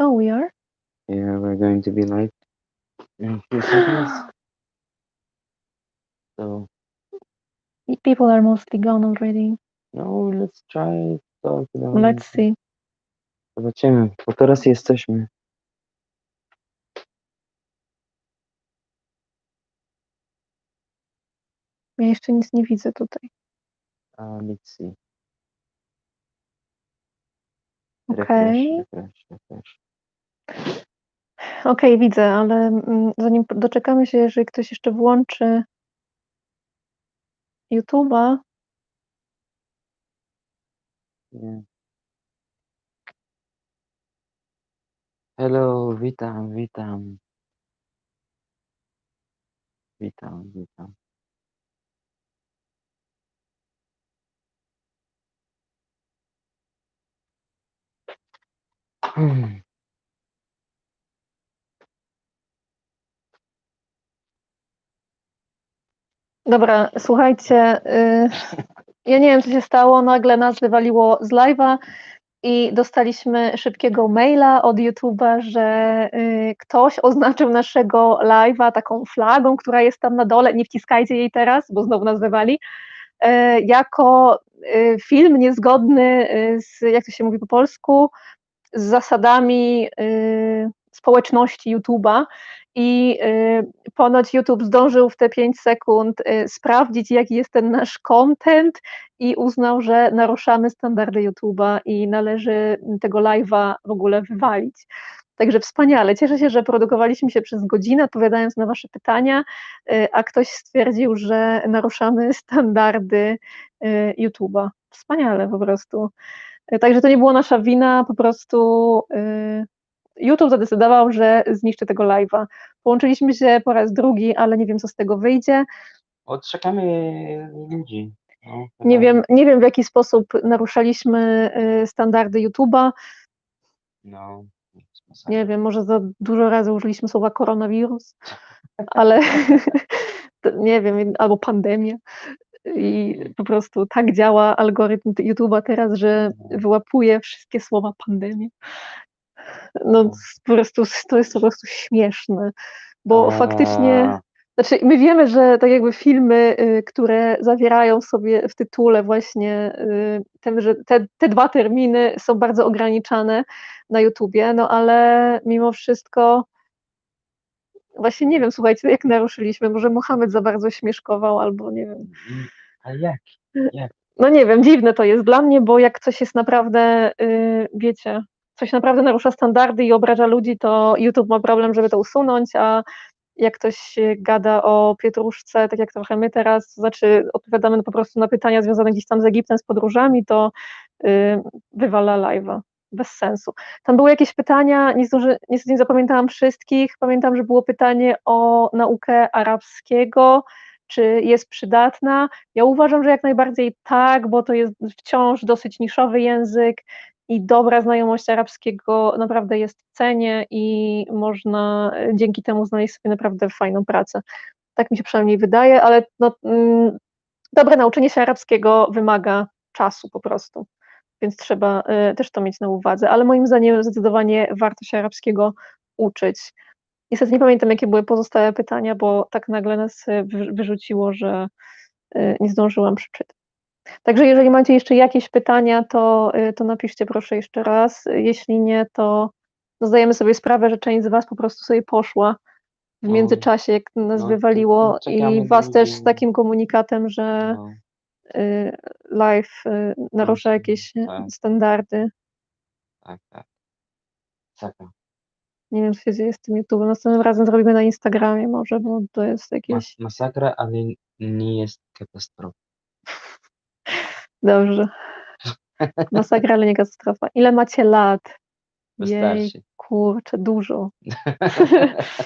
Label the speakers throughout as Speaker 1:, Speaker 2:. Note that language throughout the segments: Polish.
Speaker 1: Oh, we are?
Speaker 2: Yeah, we're going to be live in a few seconds. So,
Speaker 1: People are mostly gone already.
Speaker 2: no, let's try to.
Speaker 1: Let's see.
Speaker 2: Zobaczymy, bo teraz jesteśmy.
Speaker 1: Ja jeszcze nic nie widzę tutaj.
Speaker 2: A, let's see.
Speaker 1: Okej.
Speaker 2: Refresh, refresh, refresh.
Speaker 1: Okej, widzę, ale mm, zanim doczekamy się, jeżeli ktoś jeszcze włączy YouTube'a.
Speaker 2: Hello, witam, witam. Witam, witam. Hmm.
Speaker 1: Dobra, słuchajcie, y, ja nie wiem, co się stało, nagle nas wywaliło z live'a i dostaliśmy szybkiego maila od YouTube'a, że y, ktoś oznaczył naszego live'a taką flagą, która jest tam na dole, nie wciskajcie jej teraz, bo znowu nas wywali, y, jako film niezgodny z, jak to się mówi po polsku, z zasadami społeczności YouTube'a i y, ponoć YouTube zdążył w te 5 sekund y, sprawdzić, jaki jest ten nasz content i uznał, że naruszamy standardy YouTube'a i należy tego live'a w ogóle wywalić. Także wspaniale. Cieszę się, że produkowaliśmy się przez godzinę, odpowiadając na Wasze pytania, y, a ktoś stwierdził, że naruszamy standardy YouTube'a. Wspaniale po prostu. Także to nie była nasza wina, po prostu YouTube zadecydował, że zniszczy tego live'a. Połączyliśmy się po raz drugi, ale nie wiem, co z tego wyjdzie.
Speaker 2: Odczekamy ludzi. No,
Speaker 1: Nie wiem, nie wiem w jaki sposób naruszaliśmy y, standardy YouTube'a.
Speaker 2: No.
Speaker 1: Nie wiem, może za dużo razy użyliśmy słowa koronawirus, ale nie wiem, albo pandemia. I po prostu tak działa algorytm YouTube'a teraz, że wyłapuje wszystkie słowa pandemia. No po prostu to jest po prostu śmieszne, bo faktycznie Znaczy, my wiemy, że tak jakby filmy, y, które zawierają sobie w tytule właśnie y, ten, że te, te dwa terminy są bardzo ograniczane na YouTubie, no ale mimo wszystko właśnie nie wiem, słuchajcie, jak naruszyliśmy, może Mohamed za bardzo śmieszkował albo nie wiem.
Speaker 2: mm, A jak? Jak?
Speaker 1: No nie wiem, dziwne to jest dla mnie, bo jak coś jest naprawdę, y, wiecie, coś naprawdę narusza standardy i obraża ludzi, to YouTube ma problem, żeby to usunąć, a jak ktoś gada o pietruszce, tak jak trochę my teraz, to znaczy odpowiadamy po prostu na pytania związane gdzieś tam z Egiptem, z podróżami, to y, wywala live'a. Bez sensu. Tam były jakieś pytania, nie zdąży, niestety nie zapamiętałam wszystkich. Pamiętam, że było pytanie o naukę arabskiego, czy jest przydatna. Ja uważam, że jak najbardziej tak, bo to jest wciąż dosyć niszowy język i dobra znajomość arabskiego naprawdę jest w cenie i można e, dzięki temu znaleźć sobie naprawdę fajną pracę. Tak mi się przynajmniej wydaje, ale no, mm, dobre nauczenie się arabskiego wymaga czasu po prostu, więc trzeba e, też to mieć na uwadze, ale moim zdaniem zdecydowanie warto się arabskiego uczyć. Niestety nie pamiętam, jakie były pozostałe pytania, bo tak nagle nas e, wy- wyrzuciło, że nie zdążyłam przeczytać. Także jeżeli macie jeszcze jakieś pytania, to, y, to napiszcie proszę jeszcze raz. Jeśli nie, to no zdajemy sobie sprawę, że część z Was po prostu sobie poszła w
Speaker 2: No.
Speaker 1: międzyczasie, jak nas
Speaker 2: No,
Speaker 1: wywaliło
Speaker 2: czekamy
Speaker 1: i Was też z takim komunikatem, że
Speaker 2: No,
Speaker 1: y, live y, narusza jakieś
Speaker 2: tak.
Speaker 1: standardy.
Speaker 2: tak, tak. Masakra.
Speaker 1: Nie wiem, co się dzieje z tym YouTube'em. Następnym razem zrobimy na Instagramie może, bo to jest jakieś...
Speaker 2: Mas masakra, ale nie jest katastrofa.
Speaker 1: Dobrze. Masakra, ale nie katastrofa. Ile macie lat? Jej,
Speaker 2: Wystarczy.
Speaker 1: kurczę, dużo.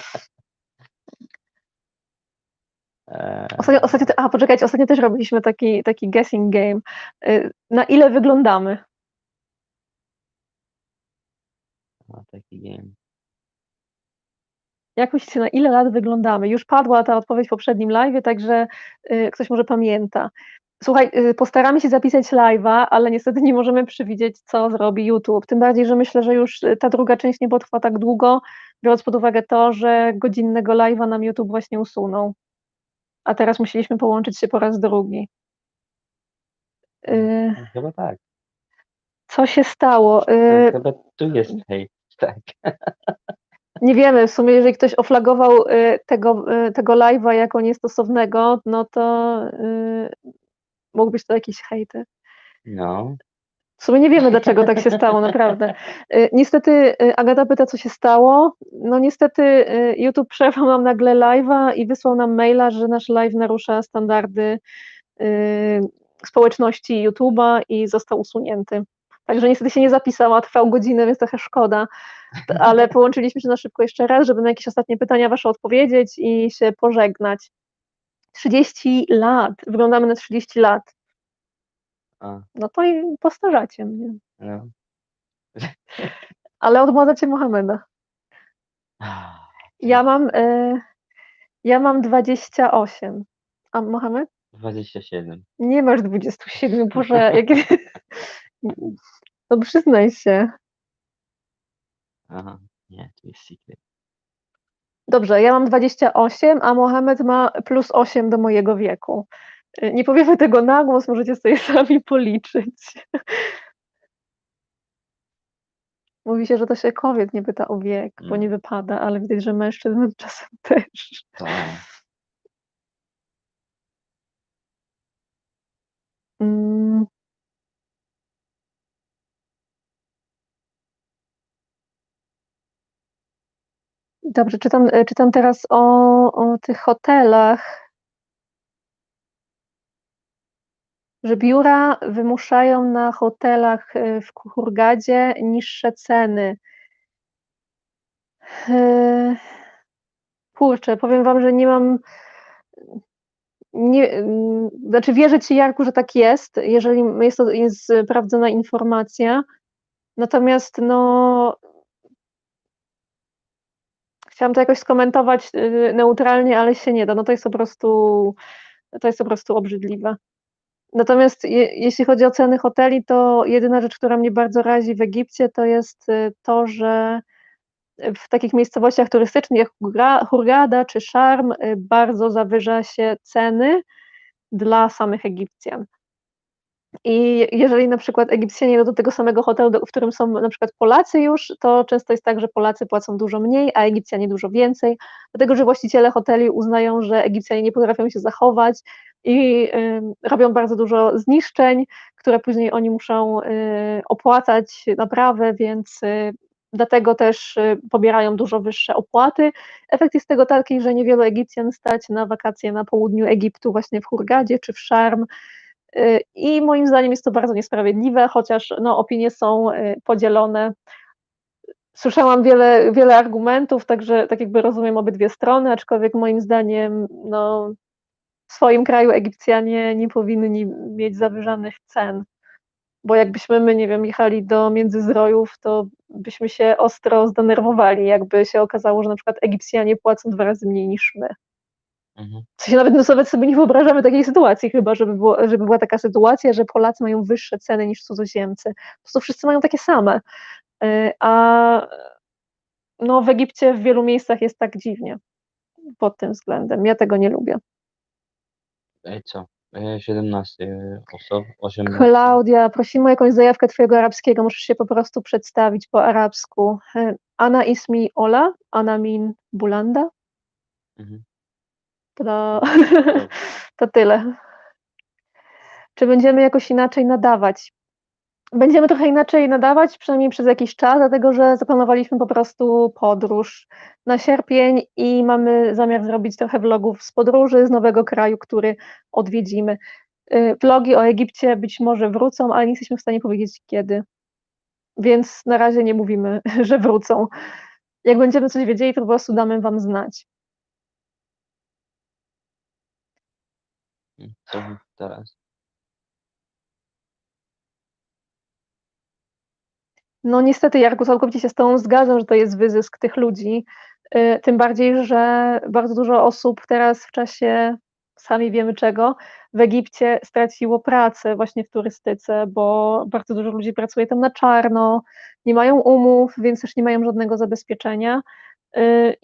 Speaker 1: Ostatnio, ostatnio, a poczekajcie, ostatnio też robiliśmy taki, taki guessing game. Y, Na ile wyglądamy?
Speaker 2: no, taki game.
Speaker 1: Jak myślicie, na ile lat wyglądamy? Już padła ta odpowiedź w poprzednim live, także y, ktoś może pamięta. Słuchaj, y, postaramy się zapisać live'a, ale niestety nie możemy przewidzieć, co zrobi YouTube. Tym bardziej, że myślę, że już y, ta druga część nie potrwa tak długo, biorąc pod uwagę to, że godzinnego live'a nam YouTube właśnie usunął. A teraz musieliśmy połączyć się po raz drugi. Y,
Speaker 2: No, Chyba tak.
Speaker 1: Co się stało? Y,
Speaker 2: Chyba tu jest hej. Tak.
Speaker 1: Nie wiemy, w sumie jeżeli ktoś oflagował y, tego, tego live'a jako niestosownego, no to mógł być to jakiś hejty.
Speaker 2: No.
Speaker 1: W sumie nie wiemy, dlaczego tak się stało, naprawdę. Y, Niestety y, Agata pyta, co się stało. No niestety y, YouTube przerwał nam nagle live'a i wysłał nam maila, że nasz live narusza standardy y, społeczności YouTube'a i został usunięty. Także niestety się nie zapisała, trwał godzinę, więc trochę szkoda, ale połączyliśmy się na szybko jeszcze raz, żeby na jakieś ostatnie pytania wasze odpowiedzieć i się pożegnać. 30 lat, wyglądamy na 30 lat.
Speaker 2: A,
Speaker 1: No to i postarzacie mnie.
Speaker 2: no.
Speaker 1: Ale odmładzacie Mohameda. Ja mam, y, ja mam 28. A Mohamed?
Speaker 2: 27.
Speaker 1: Nie masz 27, Boże, jakie... No przyznaj się.
Speaker 2: Aha. Nie, to jest secret.
Speaker 1: Dobrze, ja mam 28, a Mohamed ma plus 8 do mojego wieku. Y, Nie powiemy tego na głos, możecie sobie sami policzyć. Mówi się, że to się kobiet nie pyta o wiek, bo nie
Speaker 2: Mm.
Speaker 1: wypada, ale widać, że mężczyzn czasem też.
Speaker 2: To.
Speaker 1: Dobrze, czytam, e, czytam teraz o, o tych hotelach, że biura wymuszają na hotelach e, w Hurgadzie niższe ceny. E, Kurczę, powiem wam, że nie mam. Nie, mm, znaczy wierzę ci, Jarku, że tak jest, jeżeli jest to sprawdzona informacja. Natomiast no, chciałam to jakoś skomentować y, neutralnie, ale się nie da. No to jest po prostu, to jest po prostu obrzydliwe. Natomiast je, jeśli chodzi o ceny hoteli, to jedyna rzecz, która mnie bardzo razi w Egipcie, to jest y, to, że w takich miejscowościach turystycznych jak Hurga- Hurgada czy Szarm y, bardzo zawyża się ceny dla samych Egipcjan. I jeżeli na przykład Egipcjanie idą do tego samego hotelu, w którym są na przykład Polacy już, to często jest tak, że Polacy płacą dużo mniej, a Egipcjanie dużo więcej, dlatego że właściciele hoteli uznają, że Egipcjanie nie potrafią się zachować i ym, robią bardzo dużo zniszczeń, które później oni muszą y, opłacać naprawę, więc y, dlatego też y, pobierają dużo wyższe opłaty. Efekt jest tego taki, że niewielu Egipcjan stać na wakacje na południu Egiptu, właśnie w Hurgadzie czy w Szarm, Y, I moim zdaniem jest to bardzo niesprawiedliwe, chociaż no, opinie są y, podzielone. Słyszałam wiele, wiele argumentów, także tak jakby rozumiem obydwie strony, aczkolwiek moim zdaniem no, w swoim kraju Egipcjanie nie powinni mieć zawyżanych cen, bo jakbyśmy my, nie wiem, jechali do Międzyzdrojów, to byśmy się ostro zdenerwowali, jakby się okazało, że na przykład Egipcjanie płacą dwa razy mniej niż my.
Speaker 2: Mhm.
Speaker 1: W sensie nawet no sobie, nie wyobrażamy takiej sytuacji chyba, żeby, było, żeby była taka sytuacja, że Polacy mają wyższe ceny niż cudzoziemcy. Po prostu wszyscy mają takie same. Y, A no, w Egipcie w wielu miejscach jest tak dziwnie pod tym względem. Ja tego nie lubię.
Speaker 2: Ej, co? E, 17 osób, 18.
Speaker 1: Klaudia, prosimy o jakąś zajawkę twojego arabskiego. Możesz się po prostu przedstawić po arabsku. Y, Ana ismi Ola, Ana min Bulanda.
Speaker 2: Mhm.
Speaker 1: To, to tyle. Czy będziemy jakoś inaczej nadawać? Będziemy trochę inaczej nadawać, przynajmniej przez jakiś czas, dlatego że zaplanowaliśmy po prostu podróż na sierpień i mamy zamiar zrobić trochę vlogów z podróży, z nowego kraju, który odwiedzimy. Y, Vlogi o Egipcie być może wrócą, ale nie jesteśmy w stanie powiedzieć kiedy. Więc na razie nie mówimy, że wrócą. Jak będziemy coś wiedzieli, to po prostu damy Wam znać.
Speaker 2: Teraz?
Speaker 1: No niestety, Jarku, całkowicie się z Tobą zgadzam, że to jest wyzysk tych ludzi. y, Tym bardziej, że bardzo dużo osób teraz w czasie sami wiemy czego, w Egipcie straciło pracę właśnie w turystyce, bo bardzo dużo ludzi pracuje tam na czarno, nie mają umów, więc też nie mają żadnego zabezpieczenia.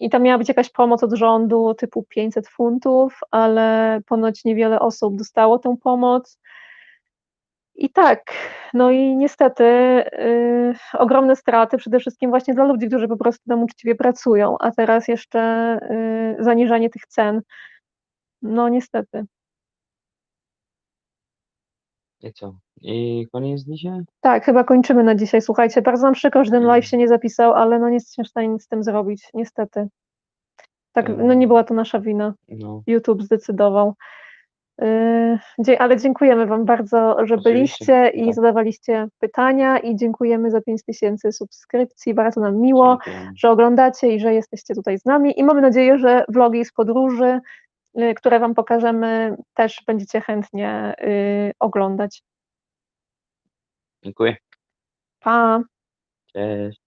Speaker 1: I tam miała być jakaś pomoc od rządu typu 500 funtów, ale ponoć niewiele osób dostało tę pomoc. I tak, no i niestety y, ogromne straty przede wszystkim właśnie dla ludzi, którzy po prostu tam uczciwie pracują, a teraz jeszcze y, zaniżanie tych cen. No niestety.
Speaker 2: I co? I koniec dzisiaj?
Speaker 1: Tak, chyba kończymy na dzisiaj. Słuchajcie, bardzo nam przykro, że ten
Speaker 2: Mhm.
Speaker 1: live się nie zapisał, ale no nie jesteśmy w stanie nic z tym zrobić, niestety. Tak, no nie
Speaker 2: Mm.
Speaker 1: była to nasza wina.
Speaker 2: No,
Speaker 1: YouTube zdecydował. Yy, Ale dziękujemy Wam bardzo, że byliście i
Speaker 2: tak.
Speaker 1: zadawaliście pytania i dziękujemy za 5000 subskrypcji. Bardzo nam miło,
Speaker 2: dziękuję.
Speaker 1: że oglądacie i że jesteście tutaj z nami i mamy nadzieję, że vlogi z podróży, które Wam pokażemy, też będziecie chętnie yy, oglądać.
Speaker 2: Dziękuję.
Speaker 1: Pa!
Speaker 2: Cześć.